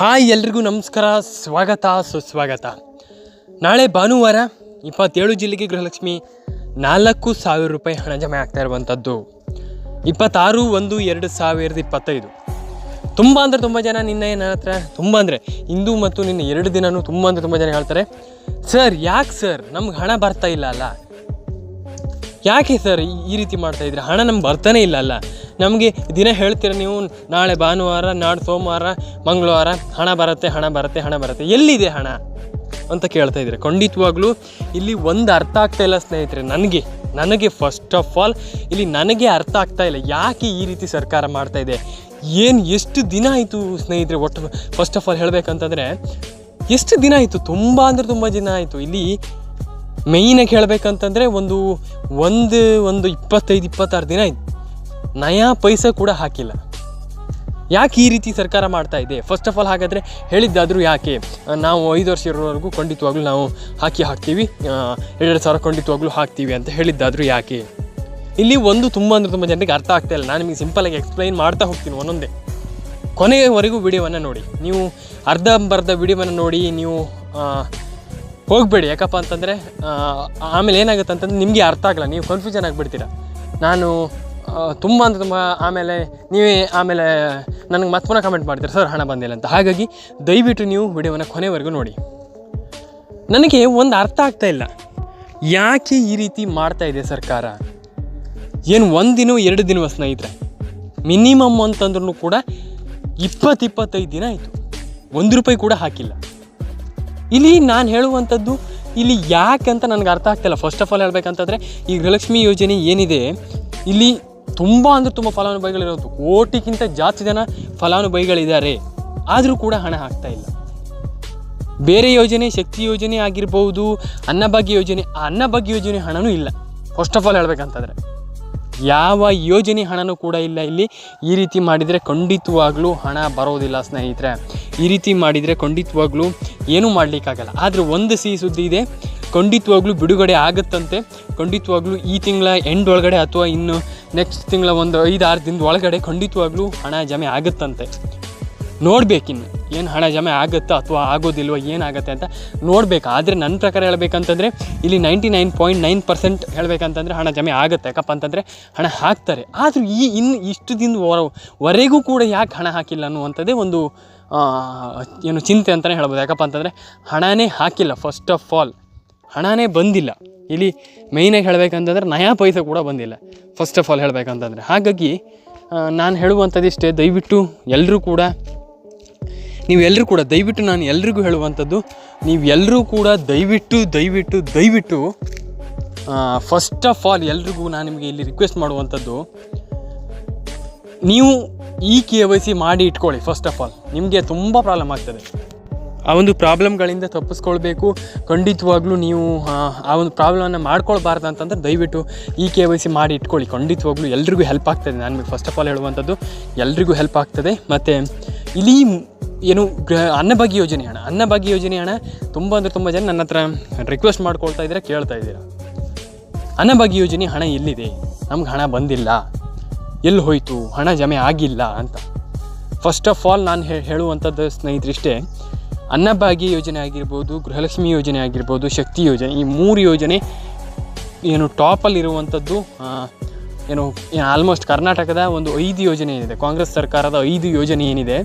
Hi ಎಲ್ರಿಗೂ ನಮಸ್ಕಾರ. ಸ್ವಾಗತ, ಸುಸ್ವಾಗತ. ನಾಳೆ ಭಾನುವಾರ ಇಪ್ಪತ್ತೇಳು ಜಿಲ್ಲೆಗೆ ಗೃಹಲಕ್ಷ್ಮಿ ನಾಲ್ಕು ಸಾವಿರ ರೂಪಾಯಿ ಹಣ ಜಮೆ ಆಗ್ತಾ ಇರುವಂಥದ್ದು. ಇಪ್ಪತ್ತಾರು ಒಂದು ಎರಡು ಸಾವಿರದ ಇಪ್ಪತ್ತೈದು. ತುಂಬ ಅಂದರೆ ತುಂಬ ಜನ ನಿನ್ನೆ ನನ್ನ ಹತ್ರ ತುಂಬ ಅಂದರೆ ಇಂದು ಮತ್ತು ನಿನ್ನೆ ಎರಡು ದಿನವೂ ತುಂಬ ಅಂದರೆ ತುಂಬ ಜನ ಹೇಳ್ತಾರೆ, ಸರ್, ಯಾಕೆ ಸರ್? ನಮ್ಗೆ ಹಣ ಬರ್ತಾ ಇಲ್ಲ ಅಲ್ಲ. ಯಾಕೆ ಸರ್ ಈ- ರೀತಿ ಮಾಡ್ತಾ ಇದ್ರೆ ಹಣ ನಮ್ಗೆ ಬರ್ತಾನೆ ಇಲ್ಲ ಅಲ್ಲ. ನಮಗೆ ದಿನ ಹೇಳ್ತೀರ ನೀವು, ನಾಳೆ ಭಾನುವಾರ ನಾಳೆ ಸೋಮವಾರ, ಮಂಗಳವಾರ, ಹಣ ಬರುತ್ತೆ ಹಣ ಬರುತ್ತೆ ಹಣ ಬರುತ್ತೆ. ಎಲ್ಲಿದೆ ಹಣ? ಅಂತ ಕೇಳ್ತಾ ಇದ್ದಾರೆ. ಖಂಡಿತವಾಗ್ಲೂ ಇಲ್ಲಿ ಒಂದು ಅರ್ಥ ಆಗ್ತಾ ಇಲ್ಲ ಸ್ನೇಹಿತರೆ, ನನಗೆ. ನನಗೆ ಫಸ್ಟ್ ಆಫ್ ಆಲ್ ಇಲ್ಲಿ ನನಗೆ ಅರ್ಥ ಆಗ್ತಾ ಇಲ್ಲ ಯಾಕೆ ಈ ರೀತಿ ಸರ್ಕಾರ ಮಾಡ್ತಾ ಇದೆ. ಏನು ಎಷ್ಟು ದಿನ ಆಯಿತು ಸ್ನೇಹಿತರೆ, ಒಟ್ಟು ಫಸ್ಟ್ ಆಫ್ ಆಲ್ ಹೇಳಬೇಕಂತಂದರೆ, ಎಷ್ಟು ದಿನ ಆಯಿತು? ತುಂಬ ಅಂದರೆ ತುಂಬ ದಿನ ಆಯಿತು. ಇಲ್ಲಿ ಮೇಯ್ನಾಗಿ ಹೇಳಬೇಕಂತಂದರೆ ಒಂದು ಒಂದು ಒಂದು ಇಪ್ಪತ್ತೈದು, ಇಪ್ಪತ್ತಾರು ದಿನ ನಯಾ ಪೈಸೆ ಕೂಡ ಹಾಕಿಲ್ಲ. ಯಾಕೆ ಈ ರೀತಿ ಸರ್ಕಾರ ಮಾಡ್ತಾ ಇದೆ? ಫಸ್ಟ್ ಆಫ್ ಆಲ್ ಹಾಗಾದರೆ ಹೇಳಿದ್ದಾದರೂ ಯಾಕೆ? ನಾವು ಐದು ವರ್ಷ ಇರೋವರೆಗೂ ಖಂಡಿತವಾಗ್ಲೂ ನಾವು ಹಾಕಿ ಹಾಕ್ತೀವಿ. ಎರಡು ಸಾವಿರ ಖಂಡಿತವಾಗ್ಲೂ ಹಾಕ್ತೀವಿ ಅಂತ ಹೇಳಿದ್ದಾದರೂ ಯಾಕೆ? ಇಲ್ಲಿ ಒಂದು ತುಂಬ ಅಂದರೆ ತುಂಬ ಜನರಿಗೆ ಅರ್ಥ ಆಗ್ತಾ ಇಲ್ಲ. ನಾನು ನಿಮಗೆ ಸಿಂಪಲಾಗಿ ಎಕ್ಸ್ಪ್ಲೈನ್ ಮಾಡ್ತಾ ಹೋಗ್ತೀನಿ ಒಂದೊಂದೇ. ಕೊನೆಯವರೆಗೂ ವಿಡಿಯೋವನ್ನು ನೋಡಿ. ನೀವು ಅರ್ಧಂಬರ್ಧ ವಿಡಿಯೋವನ್ನು ನೋಡಿ, ನೀವು ಹೋಗಬೇಡಿ. ಯಾಕಪ್ಪ ಅಂತಂದರೆ ಆಮೇಲೆ ಏನಾಗುತ್ತೆ ಅಂತಂದ್ರೆ ನಿಮಗೆ ಅರ್ಥ ಆಗಲ್ಲ. ನೀವು ಕನ್ಫ್ಯೂಷನ್ ಆಗಿಬಿಡ್ತೀರ. ನಾನು ತುಂಬ ಅಂದರೆ ತುಂಬ ಆಮೇಲೆ ನೀವೇ ಆಮೇಲೆ ನನಗೆ ಮತ್ತೆ ಪುನಃ ಕಮೆಂಟ್ ಮಾಡ್ತೀರಾ. ಸರ್, ಹಣ ಬಂದಿಲ್ಲ ಅಂತ. ಹಾಗಾಗಿ ದಯವಿಟ್ಟು ನೀವು ವಿಡಿಯೋವನ್ನು ಕೊನೆವರೆಗೂ ನೋಡಿ. ನನಗೆ ಒಂದು ಅರ್ಥ ಆಗ್ತಾ ಇಲ್ಲ. ಯಾಕೆ ಈ ರೀತಿ ಮಾಡ್ತಾ ಇದೆ ಸರ್ಕಾರ? ಏನು ಒಂದು ದಿನ, ಎರಡು ದಿನವ ಸ್ನೇಹಿತರೆ, ಮಿನಿಮಮ್ ಅಂತಂದ್ರೂ ಕೂಡ ಇಪ್ಪತ್ತು ಇಪ್ಪತ್ತೈದು ದಿನ ಆಯಿತು. ಒಂದು ರೂಪಾಯಿ ಕೂಡ ಹಾಕಿಲ್ಲ. ಇಲ್ಲಿ ನಾನು ಹೇಳುವಂಥದ್ದು ಇಲ್ಲಿ ಯಾಕೆ ಅಂತ ನನಗೆ ಅರ್ಥ ಆಗ್ತಿಲ್ಲ. ಫಸ್ಟ್ ಆಫ್ ಆಲ್ ಹೇಳ್ಬೇಕಂತಂದರೆ, ಈ ಗೃಹಲಕ್ಷ್ಮಿ ಯೋಜನೆ ಏನಿದೆ, ಇಲ್ಲಿ ತುಂಬ ಅಂದರೆ ತುಂಬ ಫಲಾನುಭವಿಗಳಿರೋದು. ಕೋಟಿಗಿಂತ ಜಾಸ್ತಿ ಜನ ಫಲಾನುಭವಿಗಳಿದ್ದಾರೆ. ಆದರೂ ಕೂಡ ಹಣ ಆಗ್ತಾ ಇಲ್ಲ. ಬೇರೆ ಯೋಜನೆ, ಶಕ್ತಿ ಯೋಜನೆ ಆಗಿರ್ಬೋದು ಅನ್ನಭಾಗ್ಯ ಯೋಜನೆ, ಆ ಅನ್ನಭಾಗ್ಯ ಯೋಜನೆ ಹಣನೂ ಇಲ್ಲ. ಫಸ್ಟ್ ಆಫ್ ಆಲ್ ಹೇಳ್ಬೇಕಂತಂದರೆ, ಯಾವ ಯೋಜನೆ ಹಣನೂ ಕೂಡ ಇಲ್ಲ ಇಲ್ಲಿ. ಈ ರೀತಿ ಮಾಡಿದರೆ ಖಂಡಿತವಾಗ್ಲೂ ಹಣ ಬರೋದಿಲ್ಲ ಸ್ನೇಹಿತರೆ. ಈ ರೀತಿ ಮಾಡಿದರೆ ಖಂಡಿತವಾಗ್ಲೂ ಏನೂ ಮಾಡಲಿಕ್ಕಾಗಲ್ಲ. ಆದರೆ ಒಂದು ಸಿಹಿ ಸುದ್ದಿ ಇದೆ, ಖಂಡಿತವಾಗ್ಲೂ ಬಿಡುಗಡೆ ಆಗುತ್ತಂತೆ. ಖಂಡಿತವಾಗ್ಲೂ ಈ ತಿಂಗಳ ಎಂಡ್ ಒಳಗಡೆ ಅಥವಾ ಇನ್ನು ನೆಕ್ಸ್ಟ್ ತಿಂಗಳ ಒಂದು ಐದು ಆರು ದಿನದ ಒಳಗಡೆ ಖಂಡಿತವಾಗ್ಲೂ ಹಣ ಜಮೆ ಆಗುತ್ತಂತೆ. ನೋಡಬೇಕಿನ್ನು, ಏನು ಹಣ ಜಮೆ ಆಗುತ್ತೋ ಅಥವಾ ಆಗೋದಿಲ್ವೋ, ಏನಾಗುತ್ತೆ ಅಂತ ನೋಡಬೇಕು. ಆದರೆ ನನ್ನ ಪ್ರಕಾರ ಹೇಳ್ಬೇಕಂತಂದರೆ, ಇಲ್ಲಿ ninety nine point nine percent ಹೇಳ್ಬೇಕಂತಂದರೆ ಹಣ ಜಮೆ ಆಗುತ್ತೆ. ಯಾಕಪ್ಪ ಅಂತಂದರೆ, ಹಣ ಹಾಕ್ತಾರೆ. ಆದರೂ ಈ ಇನ್ನು ಇಷ್ಟು ದಿನ ವರೆಗೂ ಕೂಡ ಯಾಕೆ ಹಣ ಹಾಕಿಲ್ಲ ಅನ್ನುವಂಥದ್ದೇ ಒಂದು ಏನು ಚಿಂತೆ ಅಂತಲೇ ಹೇಳ್ಬೋದು. ಯಾಕಪ್ಪ ಅಂತಂದರೆ ಹಣನೇ ಹಾಕಿಲ್ಲ. ಫಸ್ಟ್ ಆಫ್ ಆಲ್ ಹಣನೇ ಬಂದಿಲ್ಲ. ಇಲ್ಲಿ ಮೇಯ್ನಾಗಿ ಹೇಳಬೇಕಂತಂದ್ರೆ ನಯಾ ಪೈಸೆ ಕೂಡ ಬಂದಿಲ್ಲ. ಫಸ್ಟ್ ಆಫ್ ಆಲ್ ಹೇಳಬೇಕಂತಂದರೆ. ಹಾಗಾಗಿ ನಾನು ಹೇಳುವಂಥದ್ದು ಇಷ್ಟೇ. ದಯವಿಟ್ಟು ಎಲ್ಲರೂ ಕೂಡ ನೀವೆಲ್ಲರೂ ಕೂಡ, ದಯವಿಟ್ಟು ನಾನು ಎಲ್ರಿಗೂ ಹೇಳುವಂಥದ್ದು ನೀವೆಲ್ಲರೂ ಕೂಡ ದಯವಿಟ್ಟು ದಯವಿಟ್ಟು ದಯವಿಟ್ಟು ಫಸ್ಟ್ ಆಫ್ ಆಲ್ ಎಲ್ರಿಗೂ ನಾನು ನಿಮಗೆ ಇಲ್ಲಿ ರಿಕ್ವೆಸ್ಟ್ ಮಾಡುವಂಥದ್ದು ನೀವು ಈ ಕೆ ವೈ ಸಿ ಮಾಡಿ ಇಟ್ಕೊಳ್ಳಿ ಫಸ್ಟ್ ಆಫ್ ಆಲ್ ನಿಮಗೆ ತುಂಬ ಪ್ರಾಬ್ಲಮ್ ಆಗ್ತದೆ. ಆ ಒಂದು ಪ್ರಾಬ್ಲಮ್ಗಳಿಂದ ತಪ್ಪಿಸ್ಕೊಳ್ಬೇಕು. ಖಂಡಿತವಾಗ್ಲೂ ನೀವು ಆ, ಒಂದು ಪ್ರಾಬ್ಲಮನ್ನು ಮಾಡ್ಕೊಳ್ಬಾರ್ದು ಅಂತಂದ್ರೆ ದಯವಿಟ್ಟು ಈ ಕೆ ವೈ ಸಿ ಮಾಡಿ ಇಟ್ಕೊಳ್ಳಿ. ಖಂಡಿತವಾಗ್ಲೂ ಎಲ್ರಿಗೂ ಹೆಲ್ಪ್ ಆಗ್ತದೆ. ನಾನು ಫಸ್ಟ್ ಆಫ್ ಆಲ್ ಹೇಳುವಂಥದ್ದು ಎಲ್ರಿಗೂ ಹೆಲ್ಪ್ ಆಗ್ತದೆ. ಮತ್ತು ಇಲ್ಲಿ ಏನು ಗೃಹ ಅನ್ನಭಾಗ್ಯ ಯೋಜನೆ ಹಣ ಅನ್ನಭಾಗ್ಯ ಯೋಜನೆ ಹಣ ತುಂಬ ಅಂದರೆ ತುಂಬ ಜನ ನನ್ನ ಹತ್ರ ರಿಕ್ವೆಸ್ಟ್ ಮಾಡ್ಕೊಳ್ತಾ ಇದ್ದೀರಾ ಕೇಳ್ತಾ ಇದ್ದೀರಾ. ಅನ್ನಭಾಗ್ಯ ಯೋಜನೆ ಹಣ ಎಲ್ಲಿದೆ? ನಮ್ಗೆ ಹಣ ಬಂದಿಲ್ಲ. ಎಲ್ಲಿ ಹೋಯಿತು? ಹಣ ಜಮೆ ಆಗಿಲ್ಲ ಅಂತ. ಫಸ್ಟ್ ಆಫ್ ಆಲ್ ನಾನು ಹೇಳುವಂಥದ್ದು ಸ್ನೇಹಿತರಿಷ್ಟೇ, ಅನ್ನಭಾಗ್ಯ ಯೋಜನೆ ಆಗಿರ್ಬೋದು, ಗೃಹಲಕ್ಷ್ಮಿ ಯೋಜನೆ ಆಗಿರ್ಬೋದು, ಶಕ್ತಿ ಯೋಜನೆ, ಈ ಮೂರು ಯೋಜನೆ ಏನು ಟಾಪಲ್ಲಿರುವಂಥದ್ದು ಏನು ಏನು ಆಲ್ಮೋಸ್ಟ್ ಕರ್ನಾಟಕದ ಒಂದು ಐದು ಯೋಜನೆ ಏನಿದೆ, ಕಾಂಗ್ರೆಸ್ ಸರ್ಕಾರದ ಐದು ಯೋಜನೆ ಏನಿದೆ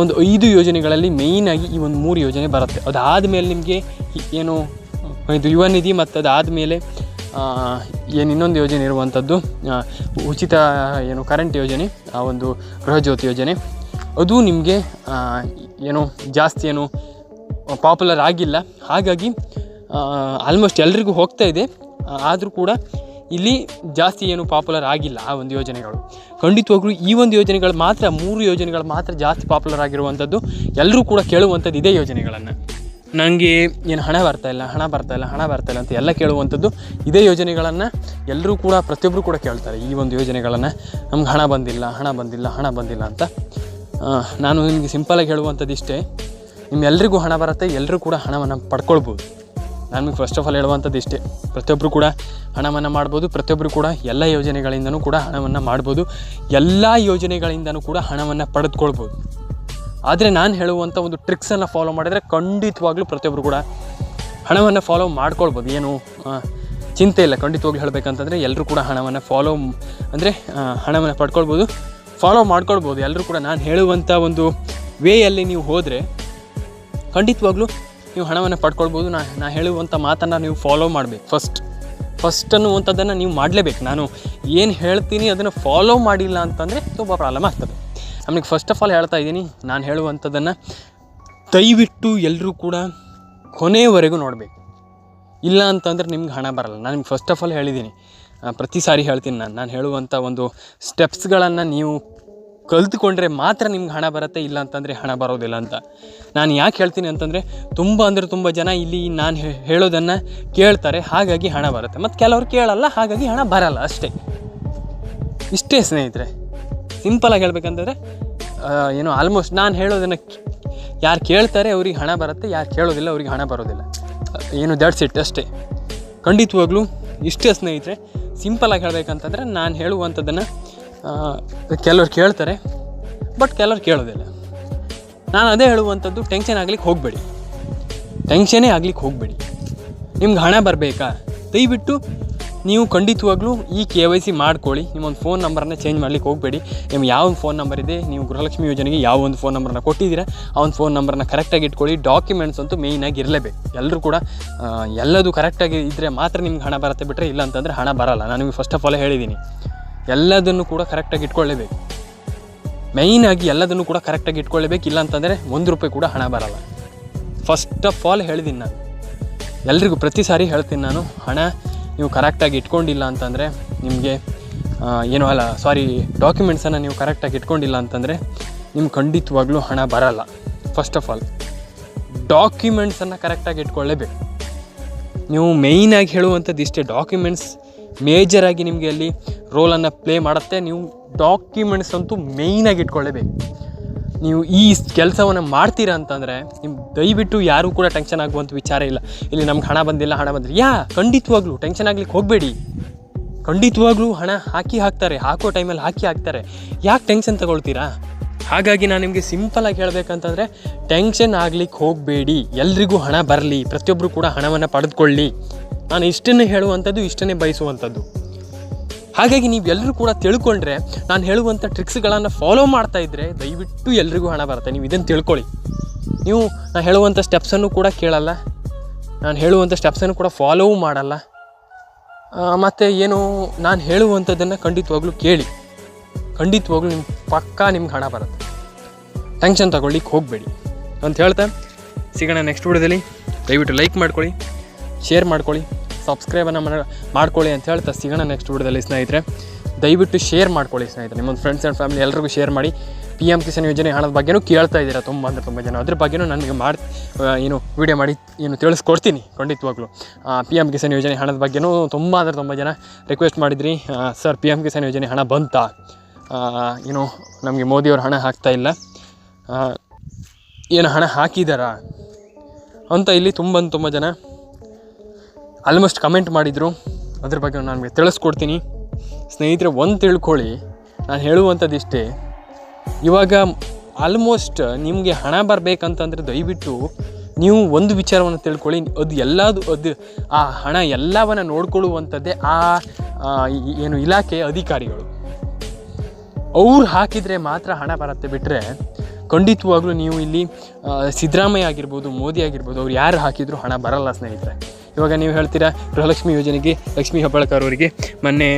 ಒಂದು ಐದು ಯೋಜನೆಗಳಲ್ಲಿ ಮೇಯ್ನಾಗಿ ಈ ಒಂದು ಮೂರು ಯೋಜನೆ ಬರುತ್ತೆ. ಅದಾದ ಮೇಲೆ ನಿಮಗೆ ಏನು, ಇದು ಯುವ ನಿಧಿ ಮತ್ತು ಅದಾದಮೇಲೆ ಏನು ಇನ್ನೊಂದು ಯೋಜನೆ ಇರುವಂಥದ್ದು ಉಚಿತ ಏನು ಕರೆಂಟ್ ಯೋಜನೆ, ಆ, ಒಂದು ಗೃಹಜ್ಯೋತಿ ಯೋಜನೆ. ಅದು ನಿಮಗೆ ಏನು ಜಾಸ್ತಿ ಏನು ಪಾಪ್ಯುಲರ್ ಆಗಿಲ್ಲ. ಹಾಗಾಗಿ ಆಲ್ಮೋಸ್ಟ್ ಎಲ್ರಿಗೂ ಹೋಗ್ತಾ ಇದೆ. ಆದರೂ ಕೂಡ ಇಲ್ಲಿ ಜಾಸ್ತಿ ಏನು ಪಾಪ್ಯುಲರ್ ಆಗಿಲ್ಲ ಆ ಒಂದು ಯೋಜನೆಗಳು. ಖಂಡಿತವಾಗ್ಲೂ ಈ ಒಂದು ಯೋಜನೆಗಳು ಮಾತ್ರ, ಮೂರು ಯೋಜನೆಗಳು ಮಾತ್ರ ಜಾಸ್ತಿ ಪಾಪ್ಯುಲರ್ ಆಗಿರುವಂಥದ್ದು ಎಲ್ಲರೂ ಕೂಡ ಕೇಳುವಂಥದ್ದು ಇದೇ ಯೋಜನೆಗಳನ್ನು. ನನಗೆ ಏನು ಹಣ ಬರ್ತಾ ಇಲ್ಲ, ಹಣ ಬರ್ತಾ ಇಲ್ಲ, ಹಣ ಬರ್ತಾಯಿಲ್ಲ ಅಂತ ಎಲ್ಲ ಕೇಳುವಂಥದ್ದು ಇದೇ ಯೋಜನೆಗಳನ್ನು ಎಲ್ಲರೂ ಕೂಡ ಪ್ರತಿಯೊಬ್ಬರು ಕೂಡ ಕೇಳ್ತಾರೆ. ಈ ಒಂದು ಯೋಜನೆಗಳನ್ನು ನಮ್ಗೆ ಹಣ ಬಂದಿಲ್ಲ ಹಣ ಬಂದಿಲ್ಲ ಹಣ ಬಂದಿಲ್ಲ ಅಂತ. ನಾನು ನಿಮಗೆ ಸಿಂಪಲಾಗಿ ಹೇಳುವಂಥದ್ದು ಇಷ್ಟೇ. ನಿಮ್ಮೆಲ್ಲರಿಗೂ ಹಣ ಬರುತ್ತೆ ಎಲ್ಲರೂ ಕೂಡ ಹಣವನ್ನು ಪಡ್ಕೊಳ್ಬೋದು. ನಾನು ಫಸ್ಟ್ ಆಫ್ ಆಲ್ ಹೇಳುವಂಥದ್ದು ಇಷ್ಟೇ. ಪ್ರತಿಯೊಬ್ಬರು ಕೂಡ ಹಣವನ್ನು ಮಾಡ್ಬೋದು ಪ್ರತಿಯೊಬ್ಬರು ಕೂಡ ಎಲ್ಲ ಯೋಜನೆಗಳಿಂದನೂ ಕೂಡ ಹಣವನ್ನು ಮಾಡ್ಬೋದು, ಎಲ್ಲ ಯೋಜನೆಗಳಿಂದನೂ ಕೂಡ ಹಣವನ್ನು ಪಡೆದುಕೊಳ್ಬೋದು. ಆದರೆ ನಾನು ಹೇಳುವಂಥ ಒಂದು ಟ್ರಿಕ್ಸನ್ನು ಫಾಲೋ ಮಾಡಿದರೆ ಖಂಡಿತವಾಗ್ಲೂ ಪ್ರತಿಯೊಬ್ಬರು ಕೂಡ ಹಣವನ್ನು ಫಾಲೋ ಮಾಡ್ಕೊಳ್ಬೋದು. ಏನು ಚಿಂತೆ ಇಲ್ಲ. ಖಂಡಿತವಾಗ್ಲೂ ಹೇಳಬೇಕಂತಂದರೆ ಎಲ್ಲರೂ ಕೂಡ ಹಣವನ್ನು ಫಾಲೋ ಅಂದರೆ ಹಣವನ್ನು ಪಡ್ಕೊಳ್ಬೋದು. ಫಾಲೋ ಮಾಡ್ಕೊಳ್ಬೋದು. ಎಲ್ಲರೂ ಕೂಡ ನಾನು ಹೇಳುವಂಥ ಒಂದು ವೇಯಲ್ಲಿ ನೀವು ಹೋದರೆ ಖಂಡಿತವಾಗ್ಲೂ ನೀವು ಹಣವನ್ನು ಪಡ್ಕೊಳ್ಬೋದು. ನಾ ನಾ ಹೇಳುವಂಥ ಮಾತನ್ನು ನೀವು ಫಾಲೋ ಮಾಡಬೇಕು. ಫಸ್ಟ್ ಫಸ್ಟ್ ಅನ್ನುವಂಥದ್ದನ್ನು ನೀವು ಮಾಡಲೇಬೇಕು. ನಾನು ಏನು ಹೇಳ್ತೀನಿ ಅದನ್ನು ಫಾಲೋ ಮಾಡಿಲ್ಲ ಅಂತಂದರೆ ತುಂಬ ಪ್ರಾಬ್ಲಮ್ ಆಗ್ತದೆ. ನಮಗೆ ಫಸ್ಟ್ ಆಫ್ ಆಲ್ ಹೇಳ್ತಾ ಇದ್ದೀನಿ, ನಾನು ಹೇಳುವಂಥದ್ದನ್ನು ದಯವಿಟ್ಟು ಎಲ್ಲರೂ ಕೂಡ ಕೊನೆಯವರೆಗೂ ನೋಡಬೇಕು. ಇಲ್ಲ ಅಂತಂದ್ರೆ ನಿಮ್ಗೆ ಹಣ ಬರಲ್ಲ. ನಾನು ನಿಮ್ಗೆ ಫಸ್ಟ್ ಆಫ್ ಆಲ್ ಹೇಳಿದ್ದೀನಿ ಪ್ರತಿ ಸಾರಿ ಹೇಳ್ತೀನಿ ನಾನು. ನಾನು ಹೇಳುವಂಥ ಒಂದು ಸ್ಟೆಪ್ಸ್ಗಳನ್ನು ನೀವು ಕಲ್ತ್ಕೊಂಡ್ರೆ ಮಾತ್ರ ನಿಮ್ಗೆ ಹಣ ಬರುತ್ತೆ, ಇಲ್ಲ ಅಂತಂದರೆ ಹಣ ಬರೋದಿಲ್ಲ ಅಂತ. ನಾನು ಯಾಕೆ ಹೇಳ್ತೀನಿ ಅಂತಂದರೆ, ತುಂಬ ಅಂದರೆ ತುಂಬ ಜನ ಇಲ್ಲಿ ನಾನು ಹೇಳೋದನ್ನು ಕೇಳ್ತಾರೆ, ಹಾಗಾಗಿ ಹಣ ಬರುತ್ತೆ. ಮತ್ತು ಕೆಲವರು ಕೇಳಲ್ಲ, ಹಾಗಾಗಿ ಹಣ ಬರಲ್ಲ ಅಷ್ಟೇ. ಇಷ್ಟೇ ಸ್ನೇಹಿತರೆ. ಸಿಂಪಲಾಗಿ ಹೇಳ್ಬೇಕಂತಂದರೆ ಏನು ಆಲ್ಮೋಸ್ಟ್ ನಾನು ಹೇಳೋದನ್ನು ಯಾರು ಕೇಳ್ತಾರೆ ಅವ್ರಿಗೆ ಹಣ ಬರುತ್ತೆ, ಯಾರು ಕೇಳೋದಿಲ್ಲ ಅವ್ರಿಗೆ ಹಣ ಬರೋದಿಲ್ಲ. ಏನು ದಟ್ಸ್ ಇಟ್ ಅಷ್ಟೇ. ಖಂಡಿತವಾಗ್ಲೂ ಇಷ್ಟೇ ಸ್ನೇಹಿತರೆ ಸಿಂಪಲಾಗಿ ಹೇಳಬೇಕಂತಂದರೆ ನಾನು ಹೇಳುವಂಥದ್ದನ್ನು ಕೆಲವ್ರು ಕೇಳ್ತಾರೆ, ಬಟ್ ಕೆಲವ್ರು ಕೇಳೋದಿಲ್ಲ. ನಾನು ಅದೇ ಹೇಳುವಂಥದ್ದು ಟೆನ್ಷನ್ ಆಗ್ಲಿಕ್ಕೆ ಹೋಗಬೇಡಿ. ಟೆನ್ಷನೇ ಆಗ್ಲಿಕ್ಕೆ ಹೋಗಬೇಡಿ. ನಿಮ್ಗೆ ಹಣ ಬರಬೇಕಾ? ದಯವಿಟ್ಟು ನೀವು ಖಂಡಿತವಾಗ್ಲೂ ಈ ಕೆ ವೈ ಸಿ ಮಾಡ್ಕೊಳ್ಳಿ. ನಿಮ್ಮೊಂದು ಫೋನ್ ನಂಬರನ್ನ ಚೇಂಜ್ ಮಾಡ್ಲಿಕ್ಕೆ ಹೋಗಬೇಡಿ. ನಿಮ್ಗೆ ಯಾವ ಫೋನ್ ನಂಬರ್ ಇದೆ, ನೀವು ಗೃಹಲಕ್ಷ್ಮಿ ಯೋಜನೆಗೆ ಯಾವ ಒಂದು ಫೋನ್ ನಂಬರನ್ನ ಕೊಟ್ಟಿದ್ದೀರಾ, ಆ ಒಂದು ಫೋನ್ ನಂಬರನ್ನ ಕರೆಕ್ಟಾಗಿ ಇಟ್ಕೊಳ್ಳಿ. ಡಾಕ್ಯುಮೆಂಟ್ಸ್ ಅಂತೂ ಮೇಯ್ನಾಗಿ ಇರಲೇಬೇಕು. ಎಲ್ಲರೂ ಕೂಡ ಎಲ್ಲದು ಕರೆಕ್ಟಾಗಿ ಇದ್ದರೆ ಮಾತ್ರ ನಿಮ್ಗೆ ಹಣ ಬರುತ್ತೆ ಬಿಟ್ಟರೆ ಇಲ್ಲ ಅಂತಂದರೆ ಹಣ ಬರಲ್ಲ. ನಾನು ನಿಮಗೆ ಫಸ್ಟ್ ಆಫ್ ಆಲ್ ಹೇಳಿದ್ದೀನಿ. ಎಲ್ಲದನ್ನು ಕೂಡ ಕರೆಕ್ಟಾಗಿ ಇಟ್ಕೊಳ್ಳೇಬೇಕು. ಮೈನಾಗಿ ಎಲ್ಲದನ್ನು ಕೂಡ ಕರೆಕ್ಟಾಗಿ ಇಟ್ಕೊಳ್ಳೇಬೇಕು. ಇಲ್ಲ ಅಂತಂದರೆ ಒಂದು ರೂಪಾಯಿ ಕೂಡ ಹಣ ಬರಲ್ಲ. ಫಸ್ಟ್ ಆಫ್ ಆಲ್ ಹೇಳಿದ್ದೀನಿ ನಾನು. ಎಲ್ರಿಗೂ ಪ್ರತಿ ಸಾರಿ ಹೇಳ್ತೀನಿ ನಾನು, ಹಣ ನೀವು ಕರೆಕ್ಟಾಗಿ ಇಟ್ಕೊಂಡಿಲ್ಲ ಅಂತಂದರೆ ನಿಮಗೆ ಏನೋ ಅಲ್ಲ ಸಾರಿ ಡಾಕ್ಯುಮೆಂಟ್ಸನ್ನು ನೀವು ಕರೆಕ್ಟಾಗಿ ಇಟ್ಕೊಂಡಿಲ್ಲ ಅಂತಂದರೆ ನಿಮ್ಗೆ ಖಂಡಿತವಾಗ್ಲೂ ಹಣ ಬರಲ್ಲ. ಫಸ್ಟ್ ಆಫ್ ಆಲ್ ಡಾಕ್ಯುಮೆಂಟ್ಸನ್ನು ಕರೆಕ್ಟಾಗಿ ಇಟ್ಕೊಳ್ಳೇಬೇಕು. ನೀವು ಮೇಯ್ನಾಗಿ ಹೇಳುವಂಥದ್ದು ಇಷ್ಟೇ ಡಾಕ್ಯುಮೆಂಟ್ಸ್ ಮೇಜರಾಗಿ ನಿಮಗೆ ಅಲ್ಲಿ ರೋಲನ್ನು ಪ್ಲೇ ಮಾಡುತ್ತೆ. ನೀವು ಡಾಕ್ಯುಮೆಂಟ್ಸ್ ಅಂತೂ ಮೇಯ್ನಾಗಿ ಇಟ್ಕೊಳ್ಳೇಬೇಕು. ನೀವು ಈ ಕೆಲಸವನ್ನು ಮಾಡ್ತೀರಾ ಅಂತಂದರೆ ನಿಮ್ಮ ದಯವಿಟ್ಟು ಯಾರೂ ಕೂಡ ಟೆನ್ಷನ್ ಆಗುವಂಥ ವಿಚಾರ ಇಲ್ಲ. ಇಲ್ಲಿ ನಮ್ಗೆ ಹಣ ಬಂದಿಲ್ಲ ಹಣ ಬಂದಿಲ್ಲ. ಯಾ, ಖಂಡಿತವಾಗ್ಲೂ ಟೆನ್ಷನ್ ಆಗ್ಲಿಕ್ಕೆ ಹೋಗಬೇಡಿ. ಖಂಡಿತವಾಗ್ಲೂ ಹಣ ಹಾಕಿ ಹಾಕ್ತಾರೆ, ಹಾಕೋ ಟೈಮಲ್ಲಿ ಹಾಕಿ ಹಾಕ್ತಾರೆ. ಯಾಕೆ ಟೆನ್ಷನ್ ತಗೊಳ್ತೀರಾ? ಹಾಗಾಗಿ ನಾನು ನಿಮಗೆ ಸಿಂಪಲಾಗಿ ಹೇಳಬೇಕಂತಂದರೆ ಟೆನ್ಷನ್ ಆಗ್ಲಿಕ್ಕೆ ಹೋಗಬೇಡಿ. ಎಲ್ರಿಗೂ ಹಣ ಬರಲಿ ಪ್ರತಿಯೊಬ್ಬರು ಕೂಡ ಹಣವನ್ನು ಪಡೆದುಕೊಳ್ಳಿ. ನಾನು ಇಷ್ಟನ್ನೇ ಹೇಳುವಂಥದ್ದು, ಇಷ್ಟನ್ನೇ ಬಯಸುವಂಥದ್ದು. ಹಾಗಾಗಿ ನೀವು ಎಲ್ಲರೂ ಕೂಡ ತಿಳ್ಕೊಂಡ್ರೆ ನಾನು ಹೇಳುವಂಥ ಟ್ರಿಕ್ಸ್ಗಳನ್ನು ಫಾಲೋ ಮಾಡ್ತಾ ಇದ್ದರೆ ದಯವಿಟ್ಟು ಎಲ್ರಿಗೂ ಹಣ ಬರುತ್ತೆ. ನೀವು ಇದನ್ನು ತಿಳ್ಕೊಳ್ಳಿ. ನೀವು ನಾನು ಹೇಳುವಂಥ ಸ್ಟೆಪ್ಸನ್ನು ಕೂಡ ಕೇಳಲ್ಲ. ನಾನು ಹೇಳುವಂಥ ಸ್ಟೆಪ್ಸನ್ನು ಕೂಡ ಫಾಲೋವು ಮಾಡಲ್ಲ. ಮತ್ತು ಏನು ನಾನು ಹೇಳುವಂಥದ್ದನ್ನು ಖಂಡಿತವಾಗ್ಲೂ ಕೇಳಿ. ಖಂಡಿತವಾಗ್ಲೂ ನಿಮ್ಮ ಪಕ್ಕಾ ನಿಮ್ಗೆ ಹಣ ಬರುತ್ತೆ. ಟೆನ್ಷನ್ ತಗೊಳ್ಳಿಕ್ಕೆ ಹೋಗಬೇಡಿ. ಅಂತ ಹೇಳ್ತಾ ಸಿಗೋಣ ನೆಕ್ಸ್ಟ್ ವಿಡಿಯೋದಲ್ಲಿ ದಯವಿಟ್ಟು ಲೈಕ್ ಮಾಡ್ಕೊಳ್ಳಿ ಶೇರ್ ಮಾಡ್ಕೊಳ್ಳಿ. ಸಬ್ಸ್ಕ್ರೈಬನ್ನು ಮಾಡ್ಕೊಳ್ಳಿ ಅಂತ ಹೇಳ್ತಾ ಸಿಗೋಣ ನೆಕ್ಸ್ಟ್ ವಿಡಿಯೋದಲ್ಲಿ ಸ್ನೇಹಿತರೆ. ದಯವಿಟ್ಟು ಶೇರ್ ಮಾಡ್ಕೊಳ್ಳಿ ಸ್ನೇಹಿತರೆ. ನಿಮ್ಮೊಂದು ಫ್ರೆಂಡ್ಸ್ ಆ್ಯಂಡ್ ಫ್ಯಾಮಿಲಿ ಎಲ್ಲರಿಗೂ ಶೇರ್ ಮಾಡಿ. ಪಿ ಎಂ ಕಿಸಾನ್ ಯೋಜನೆ ಹಣದ ಬಗ್ಗೆನೂ ಕೇಳ್ತಾ ಇದ್ದೀರಾ? ತುಂಬ ಅಂದರೆ ತುಂಬ ಜನ. ಅದ್ರ ಬಗ್ಗೆಯೂ ನನಗೆ ಮಾಡಿ ಏನು ವಿಡಿಯೋ ಮಾಡಿ, ಏನು ತಿಳಿಸ್ಕೊಡ್ತೀನಿ ಖಂಡಿತವಾಗ್ಲೂ. ಪಿ ಎಂ ಕಿಸಾನ್ ಯೋಜನೆ ಹಣದ ಬಗ್ಗೆನೂ ತುಂಬ ಅಂದರೆ ತುಂಬ ಜನ ರಿಕ್ವೆಸ್ಟ್ ಮಾಡಿದ್ರಿ. ಸರ್ ಪಿ ಎಂ ಕಿಸಾನ್ ಯೋಜನೆ ಹಣ ಬಂತಾ? ಏನು ನಮಗೆ ಮೋದಿಯವ್ರು ಹಣ ಹಾಕ್ತಾ ಇಲ್ಲ. ಏನು ಹಣ ಹಾಕಿದಾರಾ? ಅಂತ ಇಲ್ಲಿ ತುಂಬ ತುಂಬ ಜನ ಆಲ್ಮೋಸ್ಟ್ ಕಮೆಂಟ್ ಮಾಡಿದರು. ಅದ್ರ ಬಗ್ಗೆ ನಾನು ನಿಮಗೆ ತಿಳಿಸ್ಕೊಡ್ತೀನಿ. ಸ್ನೇಹಿತರೆ, ಒಂದು ತಿಳ್ಕೊಳ್ಳಿ. ನಾನು ಹೇಳುವಂಥದ್ದು ಇಷ್ಟೇ ಇವಾಗ ಆಲ್ಮೋಸ್ಟ್ ನಿಮಗೆ ಹಣ ಬರಬೇಕಂತಂದರೆ ದಯವಿಟ್ಟು ನೀವು ಒಂದು ವಿಚಾರವನ್ನು ತಿಳ್ಕೊಳ್ಳಿ. ಅದು ಎಲ್ಲದು, ಅದು ಆ ಹಣ ಎಲ್ಲವನ್ನು ನೋಡ್ಕೊಳ್ಳುವಂಥದ್ದೇ ಆ ಏನು ಇಲಾಖೆಯ ಅಧಿಕಾರಿಗಳು. ಅವ್ರು ಹಾಕಿದರೆ ಮಾತ್ರ ಹಣ ಬರುತ್ತೆ ಬಿಟ್ಟರೆ ಖಂಡಿತವಾಗ್ಲೂ ನೀವು ಇಲ್ಲಿ ಸಿದ್ದರಾಮಯ್ಯ ಆಗಿರ್ಬೋದು, ಮೋದಿ ಆಗಿರ್ಬೋದು, ಅವ್ರು ಯಾರು ಹಾಕಿದ್ರು ಹಣ ಬರಲ್ಲ ಸ್ನೇಹಿತರೆ. ಇವಾಗ ನೀವು ಹೇಳ್ತೀರಾ ಗೃಹಲಕ್ಷ್ಮಿ ಯೋಜನೆಗೆ ಲಕ್ಷ್ಮಿ ಹೆಬ್ಬಾಳ್ಕರ್ ಅವರಿಗೆ ಮೊನ್ನೆ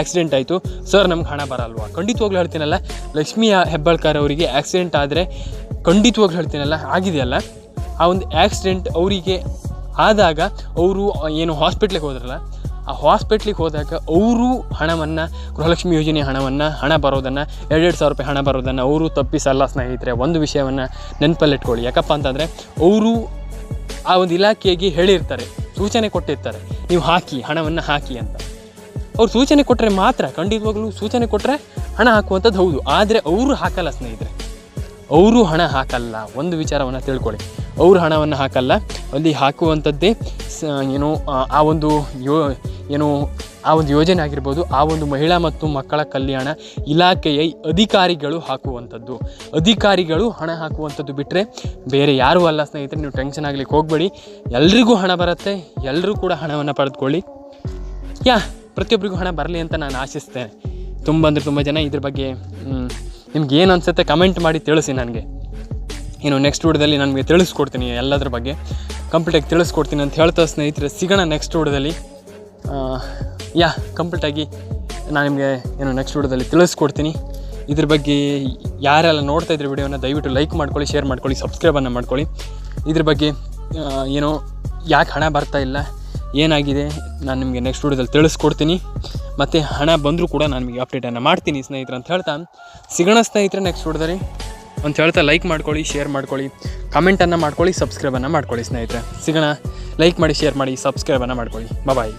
ಆಕ್ಸಿಡೆಂಟ್ ಆಯಿತು. ಸರ್ ನಮ್ಗೆ ಹಣ ಬರಲ್ವಾ? ಖಂಡಿತವಾಗ್ಲೂ ಹೇಳ್ತೀನಲ್ಲ, ಲಕ್ಷ್ಮೀ ಹೆಬ್ಬಾಳ್ಕರ್ ಅವರಿಗೆ ಆಕ್ಸಿಡೆಂಟ್ ಆದರೆ ಖಂಡಿತವಾಗ್ಲೂ ಹೇಳ್ತೀನಲ್ಲ ಆಗಿದೆಯಲ್ಲ ಆ ಒಂದು ಆಕ್ಸಿಡೆಂಟ್ ಅವರಿಗೆ ಆದಾಗ ಅವರು ಏನು ಹಾಸ್ಪಿಟ್ಲಿಗೆ ಹೋದ್ರಲ್ಲ, ಆ ಹಾಸ್ಪಿಟ್ಲಿಗೆ ಹೋದಾಗ ಅವರು ಹಣವನ್ನು, ಗೃಹಲಕ್ಷ್ಮಿ ಯೋಜನೆ ಹಣವನ್ನು, ಹಣ ಬರೋದನ್ನು ಎರಡೆರಡು ಸಾವಿರ ರೂಪಾಯಿ ಹಣ ಬರೋದನ್ನು ಅವರು ತಪ್ಪಿಸಲ್ಲ ಸ್ನೇಹಿತರೆ. ಒಂದು ವಿಷಯವನ್ನು ನೆನಪಲ್ಲಿಟ್ಕೊಳ್ಳಿ. ಯಾಕಪ್ಪ ಅಂತಂದರೆ, ಅವರು ಆ ಒಂದು ಇಲಾಖೆಗೆ ಹೇಳಿರ್ತಾರೆ. ಸೂಚನೆ ಕೊಟ್ಟಿರ್ತಾರೆ. ನೀವು ಹಾಕಿ, ಹಣವನ್ನು ಹಾಕಿ ಅಂತ. ಅವ್ರು ಸೂಚನೆ ಕೊಟ್ಟರೆ ಮಾತ್ರ ಖಂಡಿತವಾಗಲೂ ಸೂಚನೆ ಕೊಟ್ಟರೆ ಹಣ ಹಾಕುವಂಥದ್ದು ಹೌದು. ಆದರೆ ಅವರು ಹಾಕಲ್ಲ ಸ್ನೇಹಿತರೆ. ಅವರು ಹಣ ಹಾಕಲ್ಲ. ಒಂದು ವಿಚಾರವನ್ನು ತಿಳ್ಕೊಳ್ಳಿ. ಅವರು ಹಣವನ್ನು ಹಾಕಲ್ಲ. ಅಲ್ಲಿ ಹಾಕುವಂಥದ್ದೇ ಏನು ಆ ಒಂದು ಯೋ, ಏನು ಆ ಒಂದು ಯೋಜನೆ ಆಗಿರ್ಬೋದು, ಆ ಒಂದು ಮಹಿಳಾ ಮತ್ತು ಮಕ್ಕಳ ಕಲ್ಯಾಣ ಇಲಾಖೆಯ ಅಧಿಕಾರಿಗಳು ಹಾಕುವಂಥದ್ದು. ಅಧಿಕಾರಿಗಳು ಹಣ ಹಾಕುವಂಥದ್ದು ಬಿಟ್ಟರೆ ಬೇರೆ ಯಾರೂ ಅಲ್ಲ ಸ್ನೇಹಿತರೆ, ನೀವು ಟೆನ್ಷನ್ ಆಗಲಿಕ್ಕೆ ಹೋಗಬೇಡಿ. ಎಲ್ರಿಗೂ ಹಣ ಬರುತ್ತೆ ಎಲ್ಲರೂ ಕೂಡ ಹಣವನ್ನು ಪಡೆದುಕೊಳ್ಳಿ. ಯಾ ಪ್ರತಿಯೊಬ್ಬರಿಗೂ ಹಣ ಬರಲಿ ಅಂತ ನಾನು ಆಶಿಸ್ತೇನೆ. ತುಂಬ ಅಂದರೆ ತುಂಬ ಜನ ಇದ್ರ ಬಗ್ಗೆ ನಿಮ್ಗೆ ಏನು ಅನಿಸುತ್ತೆ ಕಮೆಂಟ್ ಮಾಡಿ ತಿಳಿಸಿ ನನಗೆ. ಏನು ನೆಕ್ಸ್ಟ್ ವಿಡಿಯೋದಲ್ಲಿ ನನಗೆ ತಿಳಿಸ್ಕೊಡ್ತೀನಿ ಎಲ್ಲದ್ರ ಬಗ್ಗೆ. ಕಂಪ್ಲೀಟಾಗಿ ತಿಳಿಸ್ಕೊಡ್ತೀನಿ ಅಂತ ಹೇಳ್ತಾ ಸ್ನೇಹಿತರೆ, ಸಿಗೋಣ ನೆಕ್ಸ್ಟ್ ವಿಡಿಯೋದಲ್ಲಿ ಯಾ ಕಂಪ್ಲೀಟಾಗಿ ನಾನು ನಿಮಗೆ ಏನು ನೆಕ್ಸ್ಟ್ ವಿಡಿಯೋದಲ್ಲಿ ತಿಳಿಸ್ಕೊಡ್ತೀನಿ. ಇದ್ರ ಬಗ್ಗೆ ಯಾರೆಲ್ಲ ನೋಡ್ತಾ ಇದ್ರೆ ವಿಡಿಯೋನ ದಯವಿಟ್ಟು ಲೈಕ್ ಮಾಡ್ಕೊಳ್ಳಿ ಶೇರ್ ಮಾಡ್ಕೊಳ್ಳಿ ಸಬ್ಸ್ಕ್ರೈಬನ್ನು ಮಾಡ್ಕೊಳ್ಳಿ. ಇದ್ರ ಬಗ್ಗೆ ಏನೋ ಯಾಕೆ ಹಣ ಬರ್ತಾ ಇಲ್ಲ, ಏನಾಗಿದೆ ನಾನು ನಿಮಗೆ ನೆಕ್ಸ್ಟ್ ವಿಡಿಯೋದಲ್ಲಿ ತಿಳಿಸ್ಕೊಡ್ತೀನಿ. ಮತ್ತು ಹಣ ಬಂದರೂ ಕೂಡ ನಾನು ನಿಮಗೆ ಅಪ್ಡೇಟನ್ನು ಮಾಡ್ತೀನಿ ಸ್ನೇಹಿತರೆ ಅಂತ ಹೇಳ್ತಾ, ಸಿಗೋಣ ಸ್ನೇಹಿತರೆ ನೆಕ್ಸ್ಟ್ ವಿಡಿಯೋದಲ್ಲಿ ಅಂತ ಹೇಳ್ತಾ ಲೈಕ್ ಮಾಡ್ಕೊಳ್ಳಿ ಶೇರ್ ಮಾಡ್ಕೊಳ್ಳಿ ಕಮೆಂಟನ್ನು ಮಾಡ್ಕೊಳ್ಳಿ ಸಬ್ಸ್ಕ್ರೈಬನ್ನು ಮಾಡ್ಕೊಳ್ಳಿ ಸ್ನೇಹಿತರೆ. ಸಿಗೋಣ ಲೈಕ್ ಮಾಡಿ ಶೇರ್ ಮಾಡಿ ಸಬ್ಸ್ಕ್ರೈಬನ್ನು ಮಾಡ್ಕೊಳ್ಳಿ. ಬಾಯ್